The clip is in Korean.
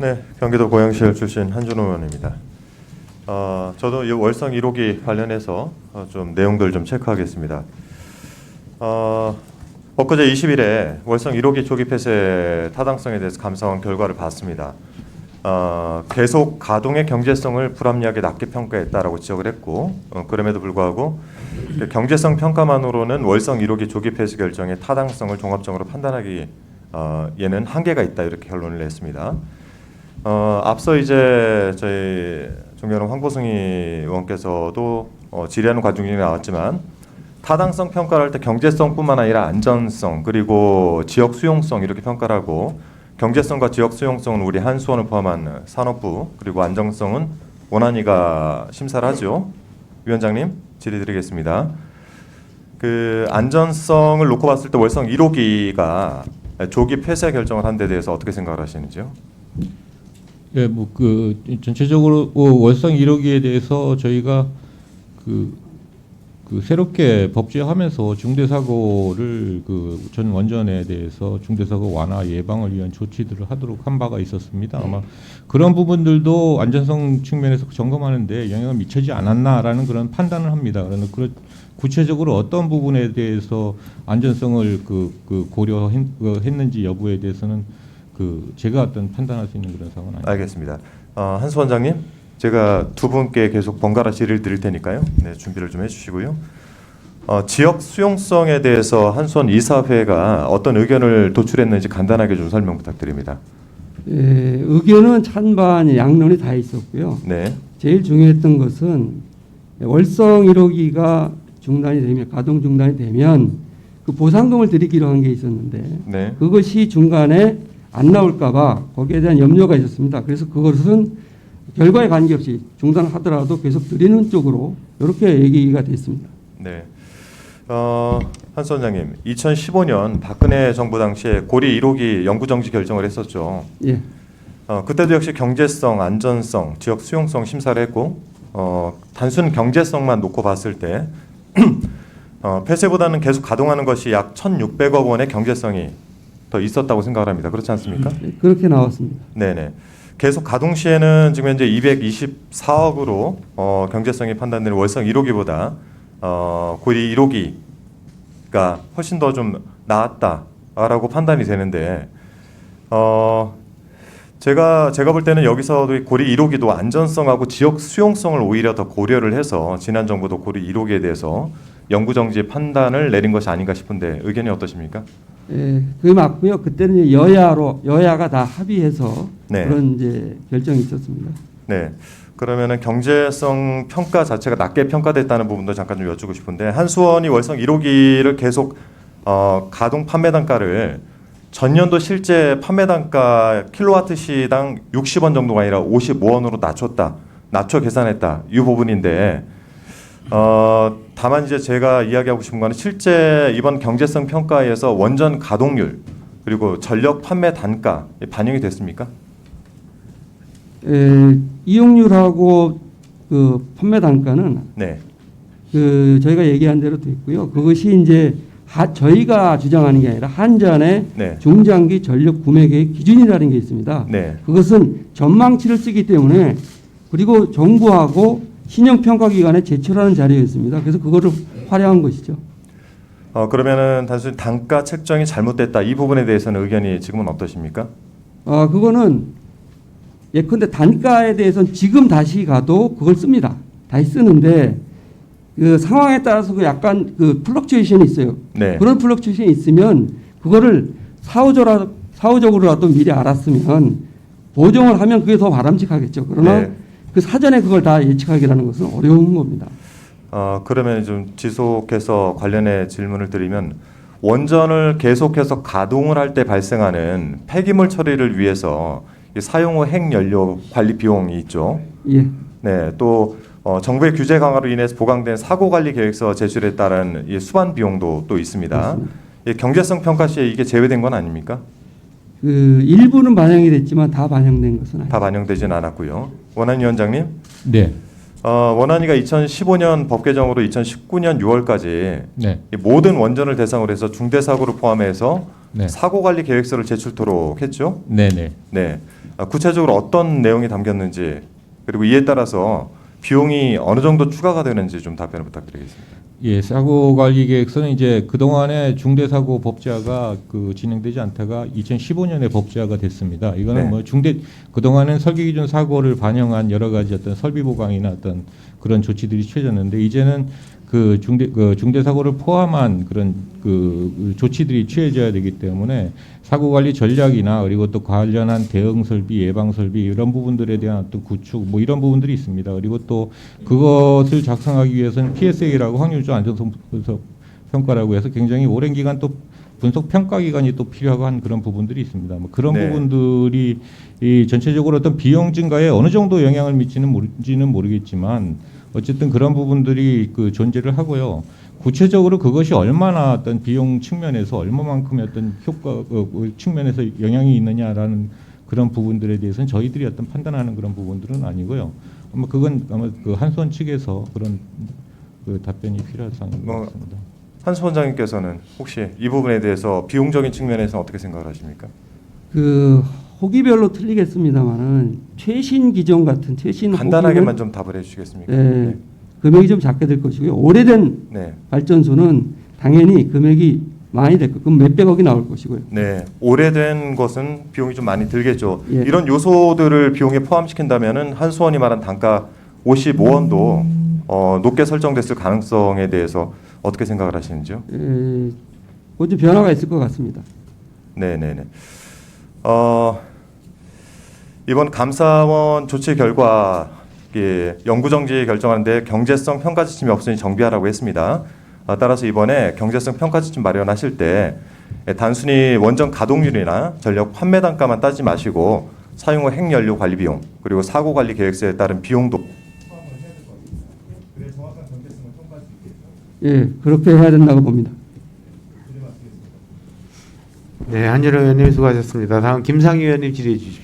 네, 경기도 고양시를 출신 한준호 의원입니다. 어, 저도 이 월성 1호기 관련해서 어, 좀 내용들 좀 체크하겠습니다. 어, 엊그제 20일에 월성 1호기 조기 폐쇄 타당성에 대해서 감사원 결과를 봤습니다. 어, 계속 가동의 경제성을 불합리하게 낮게 평가했다라고 지적을 했고 어, 그럼에도 불구하고 그 경제성 평가만으로는 월성 1호기 조기 폐쇄 결정의 타당성을 종합적으로 판단하기 어, 얘는 한계가 있다 이렇게 결론을 냈습니다. 어, 앞서 이제 저희 존경하는 황보승희 의원께서도 어, 질의하는 과정 중에 나왔지만 타당성 평가를 할 때 경제성뿐만 아니라 안전성 그리고 지역 수용성 이렇게 평가를 하고 경제성과 지역 수용성은 우리 한수원을 포함한 산업부 그리고 안정성은 원안위가 심사를 하죠. 위원장님 질의 드리겠습니다. 그 안전성을 놓고 봤을 때 월성 1호기가 조기 폐쇄 결정을 한 데 대해서 어떻게 생각을 하시는지요? 예, 뭐 그 전체적으로 어, 월성 1호기에 대해서 저희가 그, 그 새롭게 법제하면서 중대 사고를 그 전 원전에 대해서 중대 사고 완화 예방을 위한 조치들을 하도록 한 바가 있었습니다. 아마 그런 부분들도 안전성 측면에서 점검하는데 영향을 미치지 않았나라는 그런 판단을 합니다. 그러나 그 구체적으로 어떤 부분에 대해서 안전성을 그, 그 고려했는지 여부에 대해서는 그 제가 어떤 판단할 수 있는 그런 상황은 아닙니다. 알겠습니다. 어, 한수 원장님, 제가 두 분께 계속 번갈아 질의를 드릴 테니까요. 네, 준비를 좀 해주시고요. 어, 지역 수용성에 대해서 한수원 이사회가 어떤 의견을 도출했는지 간단하게 좀 설명 부탁드립니다. 예, 의견은 찬반 양론이 다 있었고요. 네, 제일 중요했던 것은 월성 1호기가 중단이 되면 가동 중단이 되면 그 보상금을 드리기로 한 게 있었는데 네, 그것이 중간에 안 나올까봐 거기에 대한 염려가 있었습니다. 그래서 그것은 결과에 관계없이 중단하더라도 계속 드리는 쪽으로 이렇게 얘기가 됐습니다. 네. 어, 한수 원장님, 2015년 박근혜 정부 당시에 고리 1호기 영구 정지 결정을 했었죠. 예, 어, 그때도 역시 경제성, 안전성, 지역 수용성 심사를 했고 어, 단순 경제성만 놓고 봤을 때 어, 폐쇄보다는 계속 가동하는 것이 약 1,600억 원의 경제성이 더 있었다고 생각을 합니다. 그렇지 않습니까? 예, 그렇게 나왔습니다. 네네. 계속 가동 시에는 지금 현재 224억으로 어, 경제성이 판단되는 월성 1호기보다 어, 고리 1호기가 훨씬 더 좀 나았다라고 판단이 되는데 어, 제가 제가 볼 때는 여기서도 이 고리 1호기도 안전성하고 지역 수용성을 오히려 더 고려를 해서 지난 정부도 고리 1호기에 대해서 영구 정지 판단을 내린 것이 아닌가 싶은데 의견이 어떠십니까? 예, 그게 맞고요. 그때는 이제 여야로 여야가 다 합의해서 네. 그런 이제 결정이 있었습니다. 네. 그러면은 경제성 평가 자체가 낮게 평가됐다는 부분도 잠깐 좀 여쭈고 싶은데 한수원이 월성 1호기를 계속 어, 가동 판매 단가를 전년도 실제 판매 단가 킬로와트 시당 60원 정도가 아니라 55원으로 낮췄다. 낮춰 계산했다. 이 부분인데 어, 다만 이제 제가 이야기하고 싶은 거는 실제 이번 경제성 평가에서 원전 가동률 그리고 전력 판매 단가 반영이 됐습니까? 에, 이용률하고 그 판매 단가는 네. 그 저희가 얘기한 대로 됐고요. 그것이 이제 하, 저희가 주장하는 게 아니라 한전의 네. 중장기 전력 구매 계획 기준이라는 게 있습니다. 네. 그것은 전망치를 쓰기 때문에 그리고 정부하고 신용평가기관에 제출하는 자료였습니다. 그래서 그거를 활용한 것이죠. 어 그러면은 단순히 단가 책정이 잘못됐다 이 부분에 대해서는 의견이 지금은 어떠십니까? 아 그거는 예컨대 단가에 대해서는 지금 다시 가도 그걸 씁니다. 다시 쓰는데 그 상황에 따라서 그 약간 그 플럭츄에이션이 있어요. 네. 그런 플럭츄에이션이 있으면 그거를 사후적으로 사후적으로라도 미리 알았으면 보정을 하면 그게 더 바람직하겠죠. 그러나 네. 그 사전에 그걸 다 예측하기라는 것은 어려운 겁니다. 어 그러면 좀 지속해서 관련해 질문을 드리면 원전을 계속해서 가동을 할 때 발생하는 폐기물 처리를 위해서 이 사용 후 핵연료 관리 비용이 있죠. 예. 네. 또 어, 정부의 규제 강화로 인해서 보강된 사고 관리 계획서 제출에 따른 이 수반 비용도 또 있습니다. 이 경제성 평가 시에 이게 제외된 건 아닙니까? 그 일부는 반영이 됐지만 다 반영된 것은 아닙니다. 다 반영되진 않았고요. 원한 위원장님. 네. 어, 원안위가 2015년 법 개정으로 2019년 6월까지 네, 모든 원전을 대상으로 해서 중대 사고를 포함해서 네, 사고 관리 계획서를 제출토록 했죠. 네, 네. 네. 아, 구체적으로 어떤 내용이 담겼는지 그리고 이에 따라서 비용이 어느 정도 추가가 되는지 좀 답변을 부탁드리겠습니다. 예, 사고 관리 계획서는 이제 그 동안에 중대 사고 법제화가 그 진행되지 않다가 2015년에 법제화가 됐습니다. 이거는 네. 뭐 중대 그 동안은 설계 기준 사고를 반영한 여러 가지 어떤 설비 보강이나 어떤 그런 조치들이 취해졌는데 이제는 그 중대 그 중대 사고를 포함한 그런 그 조치들이 취해져야 되기 때문에 사고 관리 전략이나 그리고 또 관련한 대응 설비, 예방 설비 이런 부분들에 대한 어떤 구축 뭐 이런 부분들이 있습니다. 그리고 또 그것을 작성하기 위해서는 PSA라고 확률조 안전 분석 평가라고 해서 굉장히 오랜 기간 또 분석 평가 기간이 또 필요하고 한 그런 부분들이 있습니다. 뭐 그런 네. 부분들이 이 전체적으로 어떤 비용 증가에 어느 정도 영향을 미치는 모르지는 모르겠지만 어쨌든 그런 부분들이 그 존재를 하고요. 구체적으로 그것이 얼마나 어떤 비용 측면에서 얼마만큼의 어떤 효과 어, 어, 측면에서 영향이 있느냐라는 그런 부분들에 대해서는 저희들이 어떤 판단하는 그런 부분들은 아니고요. 아마 그건 아마 그 한수원 측에서 그런 그 답변이 필요한 사항인 것 뭐, 같습니다. 한수 원장님께서는 혹시 이 부분에 대해서 비용적인 측면에서 어떻게 생각을 하십니까? 그 호기별로 틀리겠습니다만은 최신 기종 같은 최신 간단하게만 좀 답을 해주시겠습니까? 예, 금액이 좀 작게 될 것이고요. 오래된 네. 발전소는 당연히 금액이 많이 될 거. 그럼 몇백억이 나올 것이고요. 네, 오래된 것은 비용이 좀 많이 들겠죠. 예. 이런 요소들을 비용에 포함시킨다면은 한수원이 말한 단가 55원도 어, 높게 설정됐을 가능성에 대해서 어떻게 생각을 하시는지요? 에, 뭐좀 변화가 있을 것 같습니다. 네, 네, 네. 어, 이번 감사원 조치 결과 예, 영구정지 결정하는데 경제성 평가 지침이 없으니 정비하라고 했습니다. 아, 따라서 이번에 경제성 평가 지침 마련하실 때 예, 단순히 원전 가동률이나 전력 판매 단가만 따지지 마시고 사용 후 핵연료 관리 비용 그리고 사고 관리 계획서에 따른 비용도 예, 그렇게 해야 된다고 봅니다. 네, 한준호 의원님 수고하셨습니다. 다음 김상희 의원님 질의해 주십시오.